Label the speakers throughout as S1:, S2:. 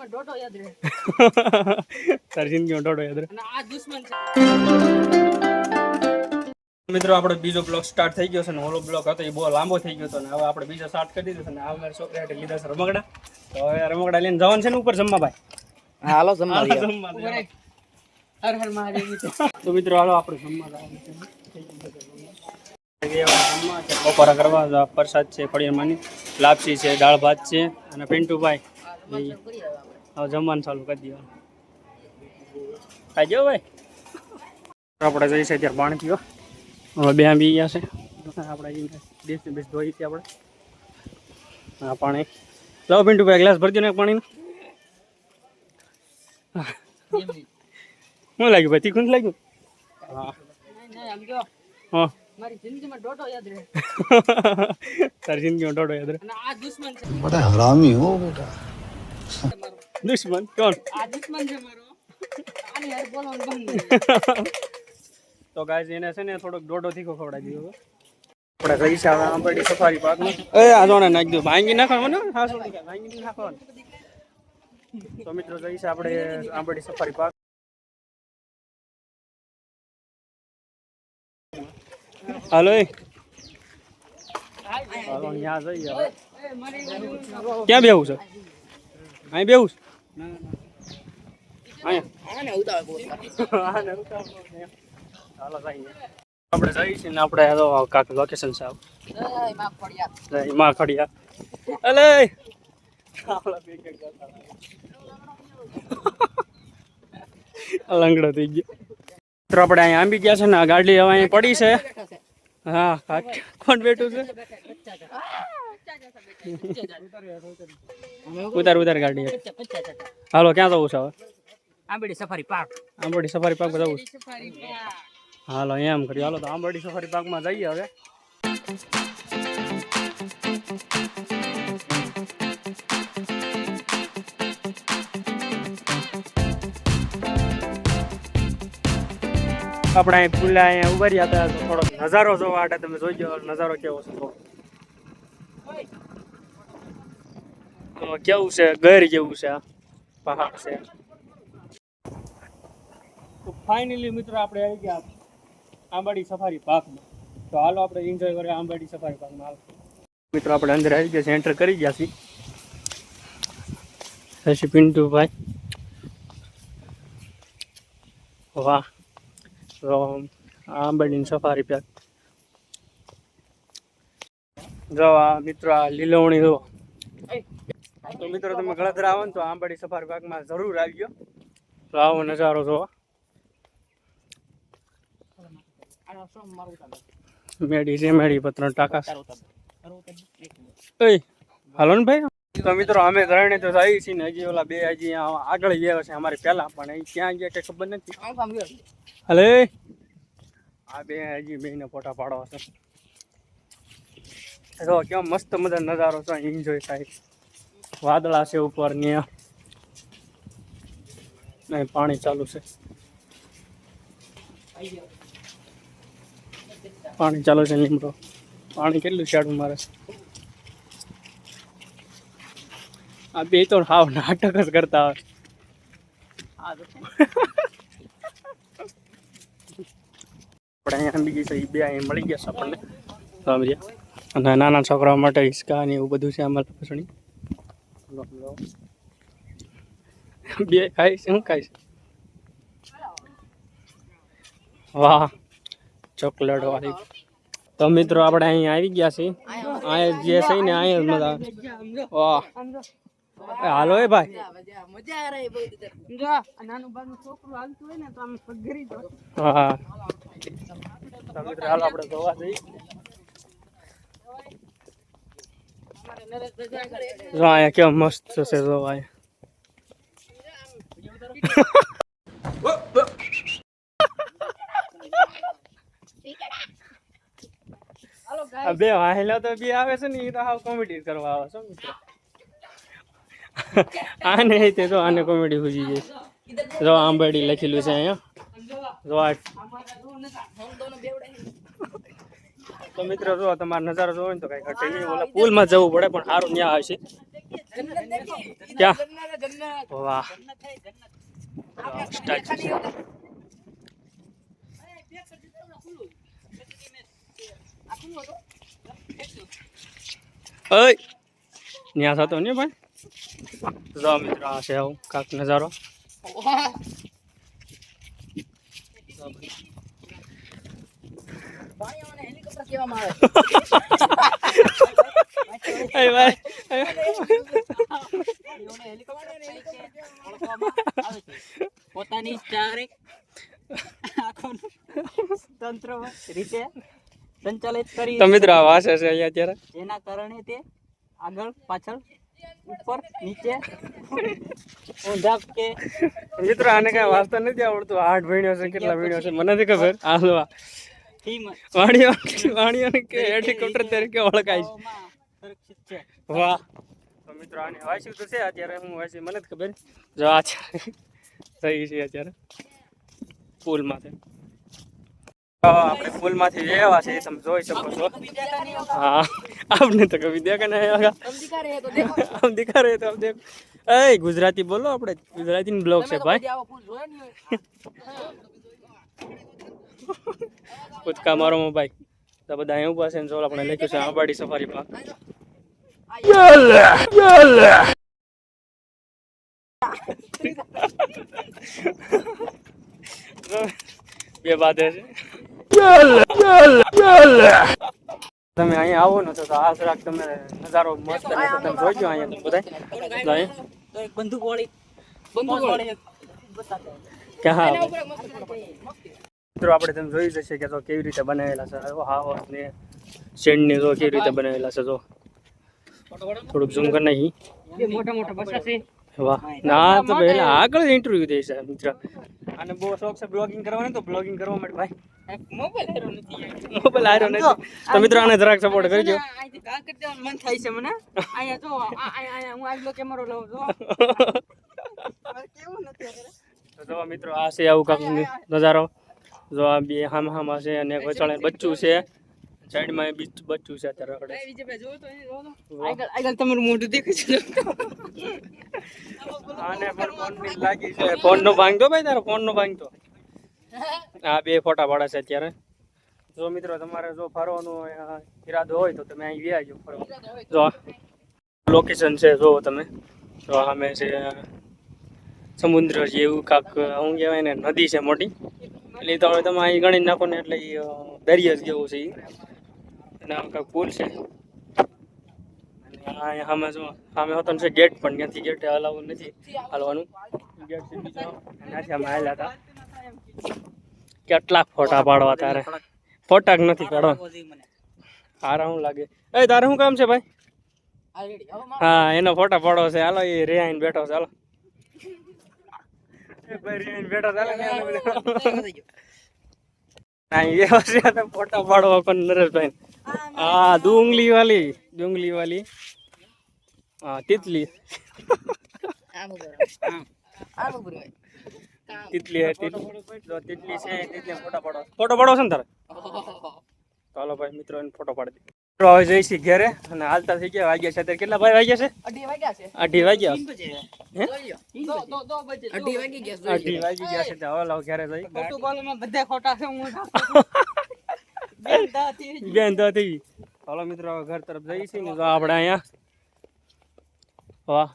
S1: જિંદગીમાં દોઢો યાદ રહે.
S2: તારી જિંદગીમાં દોડો યાદ રહે.
S1: અને આ દુશ્મન છે.
S2: મિત્રો આપણો બીજો બ્લોક સ્ટાર્ટ થઈ ગયો છે ને ઓલો બ્લોક હતો એ બહુ લાંબો થઈ ગયો હતો ને હવે આપણે બીજો સ્ટાર્ટ કરી દીધો છે ને આ મારા છોકરા હાટે લીધા છે રમકડા. તો હવે રમકડા લઈને જવાનું છે ને ઉપર જમવા ભાઈ?
S3: હાલો જમવા
S2: જમવા
S1: હર હર મહાદેવ
S2: તો મિત્રો હાલો આપણે જમવા જવાનું છે. બપોરા કરવા પ્રસાદ છે ફળિયામાંની લાપસી છે દાળ ભાત છે અને પિન્ટુભાઈ. હવે જમવાનું ચાલુ કરી દેવાનું. ખાઈ જાઓ ભાઈ? આપણે જઈશું અત્યારે પાણી પીવો હવે બે બી ગયા છે. આપણે દેશ ને બેસ ધોઈ છે આપણે. હા પાણી. લાવો પિન્ટુ ભાઈ ગ્લાસ ભરજો ને પાણીનું. શું લાગ્યું ભાઈ તીખું લાગ્યું? હા. હા. તારી જિંદગીમાં ડોટો યાદ રહે.
S4: બધા હરામી હો બેટા.
S2: દુશ્મન કોણ?
S1: આ દુશ્મન છે મારો. આની હારે બોલવાનું બંધ
S2: તો ગાય એને છે ને થોડોક દોડો તીખો ખવડાવી દીધો આપણે હવે આંબરડી સફારી પાર્કમાં એ આ જોણે નાખી દો ભાંગી નાખવાનું હા? શું ભાંગી નહીં તો મિત્રો જઈ આપણે આંબરડી સફારી પાર્ક હાલો એ. હાલો ત્યાં જઈએ ક્યાં બેવું છે? અહીં બેવું છે? અહીંયા આપણે છીએ ને આપણે કાંક લોકેશન છે
S1: જય માં પડ્યા
S2: જય માં ખડિયા અલે લંગડો થઈ ગયો. મિત્રો, આપણે અહીંયા આંબી ગયા છે ને, આ ગાડી હવે અહીં પડી છે. હા. કોણ બેઠું છે? ઉતાર ઉતાર ગાડી હાલો ક્યાં જવું છે હવે?
S1: Ambardi safari park.
S2: Ambardi safari park જવું છે? હાલો એમ કર્યું. હાલો તો આંબડી સફારી પાર્કમાં જઈએ હવે. આપણે અહીં પુલા અહીંયા ઊભા રહ્યા હતા તો થોડોક નજારો જોવા માટે તમે જોઈ ગયો નજારો કેવો છે થોડો. તો કેવું છે? ગર જેવું છે આ પહાડ છે. તો ફાઇનલી મિત્રો આપણે આવી ગયા આંબાડી સફારી પાર્કમાં તો હાલો આપણે એન્જોય કરીએ આંબાડી સફારી પાર્કમાં હાલો. મિત્રો આપણે અંદર આવી ગયા એન્ટર કરી ગયા છીએ. શશી પિન્ટુભાઈ. વાહ. તો આંબાડીની સફારી પાર્ક જો આ મિત્રો આ લીલવણી જો મિત્રો તમે ગળતરા આવો ને તો આંબાડી સફારી પાર્કમાં જરૂર આવજો. તો આવો નજારો જોવા. મેડી છે, મેડી પત્ર ટાકા હાલો ને ભાઈ. તો મિત્રો અમે ધરણે તો જઈએ છીએ ને, હજી ઓલા બે હજી આગળ ગયા છે, અમારે પહેલા, પણ અહીં ક્યાં ગયા કે ખબર નથી. હલે. આ બે હજી બેને ફોટા પાડવા છે. જો કેમ મસ્ત મજા નજારો છે એન્જોય થાય. વાદળા છે ઉપર ને પાણી ચાલુ છે. પાણી ચાલુ છે લીમડો પાણી કેટલું શાડું મારે? આ બે તો હાવ નાટક જ કરતા હોય. આપણે અહીંયા બીજી છે બે અહીંયા મળી ગયા છે આપણને. અને નાના છોકરાઓ માટે હિસ્કા ને એવું બધું છે અમારે પસણી. બે ખાઈશ શું ખાઈશ વાહ, ચોકલેટ વાળી. તો મિત્રો આપણે અહીંયા આવી ગયા છીએ. અહીંયા જે છે ને, અહીંયા મજા વાહ. હાલો એ ભાઈ.
S1: હા. આપણે જોવા જો આ નાનું બાનું છોકરું હાલતું હોય ને તો આમ પગરી દો
S2: હા તો મિત્રો હાલો આપણે જોવા જઈએ
S1: અમારે નરેશ રજા કરે
S2: જો અહીંયા કેવા મસ્ત છે જો અહીંયા બે વાહેલા તો બી આવે છે ને એ તો હાવ કોમેડી કરવા આવે છે આને તે તો આને કોમેડી પૂછી જાય જો આંબેડી લખેલું છે અહીંયા. જો આ તો મિત્રો જો તમારે નજારો જોવો ને તો કઈ ઘટે નહીં. ઓલા પુલમાં જવું પડે પણ સારું ત્યાં આવશે ક્યાં? વાહ. ઓય! ન્યા થતો ને ભાઈ? જો મિત્રો આ છે આવું કાંક નજારો.
S1: પોતાની ચારેક તંત્ર રીતે સંચાલિત કરી
S2: તો મિત્રો આ વાસે છે અહીંયા અત્યારે.
S1: એના કારણે તે આગળ પાછળ ઉપર નીચે ઊંધા કે
S2: મિત્રો આને કઈ વાસ્તા નથી આવડતું. આઠ ભણ્યો છે કેટલા ભણ્યો છે મને નથી ખબર. હાલવા વાણિયો વાણિયો કે હેલિકોપ્ટર તરીકે ઓળખાય છે. વાહ. તો તો છે? અત્યારે હું વાંચ્યું મને જ ખબર. જો આ છે. થઈ છે અત્યારે. પુલ આપણે પુલમાંથી લેવા જોઈ શકો છો. હા આપને તો કવિ દેખાને આમ દિખા. રહે તો ગુજરાતી બોલો આપણે. ગુજરાતી બ્લોગ છે ભાઈ. કૂદકા મારો મોબાઈલ તો બધા અહીં ઊભા છે ને જો આપણે લખ્યું છે આંબાડી સફારી પાર્ક બે બાદ છે. તમે અહીંયા આવો ને તો તો આ જરાક તમે નજારો મસ્ત તમે જોઈજો અહીંયા બધા
S1: બંદૂક વાળી. બંદૂક વાળી.
S2: ક્યાં મિત્રો આપણે તમે જોઈ જશે કે તો કેવી રીતે બનાવેલા છે. હા ને શેડ ને જો કેવી રીતે બનાવેલા છે જો. થોડુંક ઝૂમ કરી નાખી.
S1: મોટા મોટા બસા છે.
S2: વાહ ના તો પહેલા આગળ ઇન્ટરવ્યુ દે છે મિત્ર. અને બહુ શોખ છે બ્લોગિંગ કરવાનો તો બ્લોગિંગ કરવા માટે ભાઈ.
S1: મોબાઈલ હેરો નથી
S2: મોબાઈલ આવ્યો નથી. તો મિત્રો આને જરાક સપોર્ટ કરજો.
S1: કરી દેવાનું મન થાય છે મને. અહીંયા જો આ- આ- હું આગલો કેમેરો લઉં છું કેવું નથી
S2: તો જો મિત્રો આ છે આવું કાંક નજારો. જો આ બે હામ હામા છે અને વચાળે બચ્ચું છે. સાઈડમાં બીચ બચ્ચું છે અત્યારે રખડે.
S1: બીજે. આગળ આગળ તમારું મોઢું દેખાય છે.
S2: આને પણ ફોન લાગી છે. ફોન નો ભાંગતો ભાઈ તારો ફોન નો ભાંગતો આ બે ફોટા પાડે છે અત્યારે. જો મિત્રો તમારે જો ફરવાનો ઈરાદો હોય તો તમે અહીં વ્યાજો ફરવા. જો લોકેશન છે જો તમે. તો સામે છે સમુદ્ર જેવું કાંક શું કહેવાય ને નદી છે મોટી. એટલે તો હવે તમે અહીં ગણી નાખો ને એટલે ઈ, અ, જ જેવું છે અને આમ કાંક પુલ છે. અને સામે જો સામે હોતો છે ગેટ પણ ત્યાંથી ગેટ હલાવવું નથી હાલવાનું ગેટ છે બીજો ત્યાંથી અમે હાલ્યા હતા. કેટલાક ફોટા પાડવા તારે. ફોટા જ નથી પાડવા હારા શું લાગે? એ તારે શું કામ છે ભાઈ? હા એનો ફોટા પાડવો છે. હાલો એ રે આઈને બેઠો છે. હાલો એ ભાઈ રે આઈને બેઠો છે હાલો ને હાલો બધા. હા એ હશે તો ફોટા પાડવા પણ નરેશભાઈ. હા ડુંગલી વાલી ડુંગલી વાલી. હા તિતલી. તિતલી તિતલી છે તિતલી ફોટા પાડો. ફોટો પાડો છે ને તારે? ચાલો ભાઈ મિત્રો ફોટો પાડી દે. હવે જઈશી ઘરે. અને હાલતા થઈ ગયા વાગ્યા છે. અત્યારે કેટલા ભાઈ વાગ્યા છે?
S1: અઢી વાગ્યા છે.
S2: અઢી વાગ્યા.
S1: અઢી વાગી ગયા
S2: અઢી વાગી ગયા છે. તો હવે લાવ ઘરે જઈ.
S1: બધા ખોટા છે હું બેન
S2: તો થઈ ચાલો મિત્રો હવે ઘર તરફ જઈએ છીએ. ને તો આપણે અહીંયા. વાહ.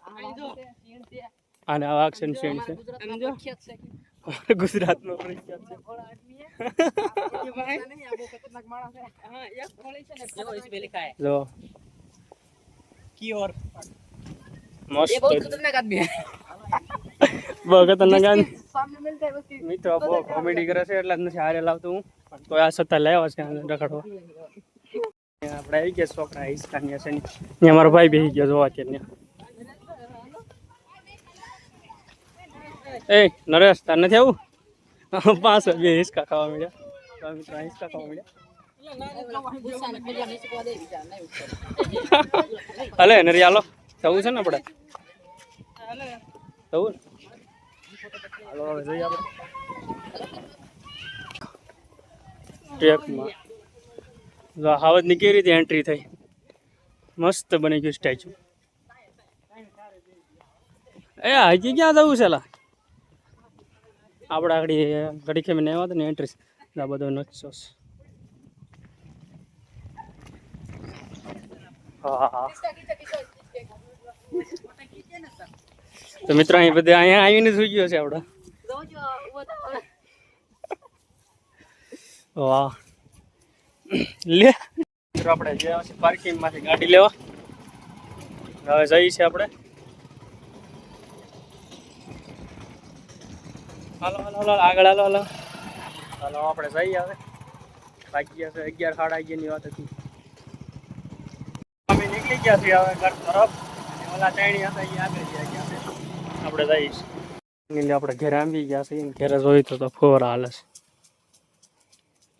S2: આને આવા અક્ષર શેણ છે ગુજરાતનો પ્રખ્યાત છે. જો મસ્ત. બહુ ખતરનાક આદમી. મિત્રો બહુ કોમેડી કરે છે એટલે જ નથી હારે લાવતો હું. તો આ સત્તા લાવ્યા છે આને રખડવા. આપણે આવી ગયા છોકરા હિસકા છે ને. ત્યાં મારો ભાઈ બેસી ગયો જોવા અત્યારે. ત્યાં. એ, નરેશ, તાર નથી આવું? પાંચ બે હિસકા ખાવા મળ્યા. મિત્રો હિસકા ખાવા મળ્યા. હલે નરી હાલો. જવું છે ને આપણે? થવું હાલો જઈએ આપણે. ટ્રેકમાં. હાવજની કેવી રીતે એન્ટ્રી થઈ? મસ્ત બની ગયું સ્ટેચ્યુ એ, હજી ક્યાં જવું છે, લા? આપણે આગળ ઘડી ખેમીને આવ્યા હતા ને એન્ટ્રી આ બધો હા તો મિત્રો, અહીં બધે અહીંયા આવીને સુઈ ગયો છે આપણે વાહ. લે. મિત્રો, આપણે જે પાર્કિંગમાંથી ગાડી લેવા. હવે જઈએ છીએ આપણે. હાલો હાલો હાલો, આગળ હાલો હાલો. હાલો, આપણે જઈએ હવે. ગયા છે, અગિયાર સાડા અગિયારની વાત હતી. અમે નીકળી ગયા છીએ હવે ઘર તરફ. ઓલા ચાયણી હતા, એ આગળ ગયા ગયા છે. આપણે જઈશ એટલે આપણે ઘરે આંબી ગયા છીએ. ઘરે જોઈ તો ફોરા હાલે છે.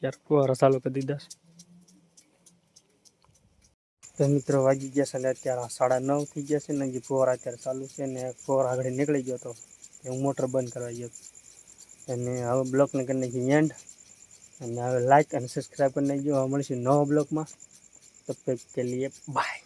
S2: ત્યારે ફુવારા ચાલુ કરી દીધા છે. મિત્રો વાગી ગયા છે ને અત્યારે સાડા નવ થઈ ગયા છે ને હજી ફોરા અત્યારે ચાલુ છે ને ફુવારા આગળ નીકળી ગયો તો હું મોટર બંધ કરવા ગયો હતો. અને હવે બ્લોકને કરી નાખી એન્ડ અને હવે લાઈક અને સબસ્ક્રાઈબ કરી નાખજો. મળીશું નવા બ્લોકમાં. તબ કે લીએ બાય